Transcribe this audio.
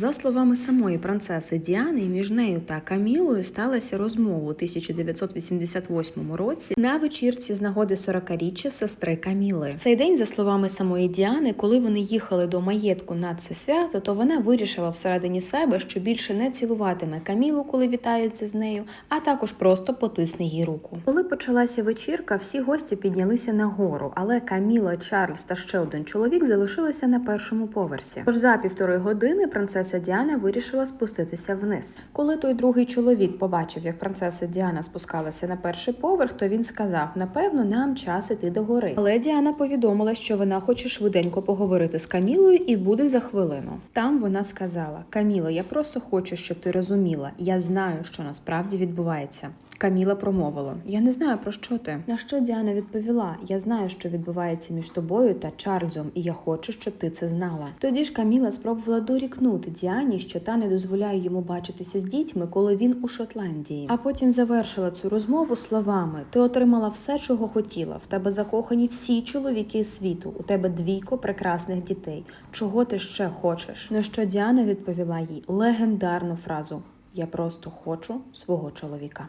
За словами самої принцеси Діани, між нею та Камілою сталася розмова у 1988 році на вечірці з нагоди 40-річчя сестри Каміли. В цей день, за словами самої Діани, коли вони їхали до маєтку на це свято, то вона вирішила всередині себе, що більше не цілуватиме Камілу, коли вітається з нею, а також просто потисне їй руку. Коли почалася вечірка, всі гості піднялися нагору, але Каміла, Чарльз та ще один чоловік залишилися на першому поверсі. Тож за півтори години принцеса Діана вирішила спуститися вниз. Коли той другий чоловік побачив, як принцеса Діана спускалася на перший поверх, то він сказав: напевно, нам час іти до гори. Але Діана повідомила, що вона хоче швиденько поговорити з Камілою і буде за хвилину. Там вона сказала: Каміло, я просто хочу, щоб ти розуміла. Я знаю, що насправді відбувається. Каміла промовила: Я не знаю про що ти. На що Діана відповіла: Я знаю, що відбувається між тобою та Чарльзом, і я хочу, щоб ти це знала. Тоді ж Каміла спробувала дорікнути Діані, що та не дозволяє йому бачитися з дітьми, коли він у Шотландії. А потім завершила цю розмову словами: Ти отримала все, чого хотіла. В тебе закохані всі чоловіки світу. У тебе двійко прекрасних дітей. Чого ти ще хочеш? На що Діана відповіла їй легендарну фразу: Я просто хочу свого чоловіка.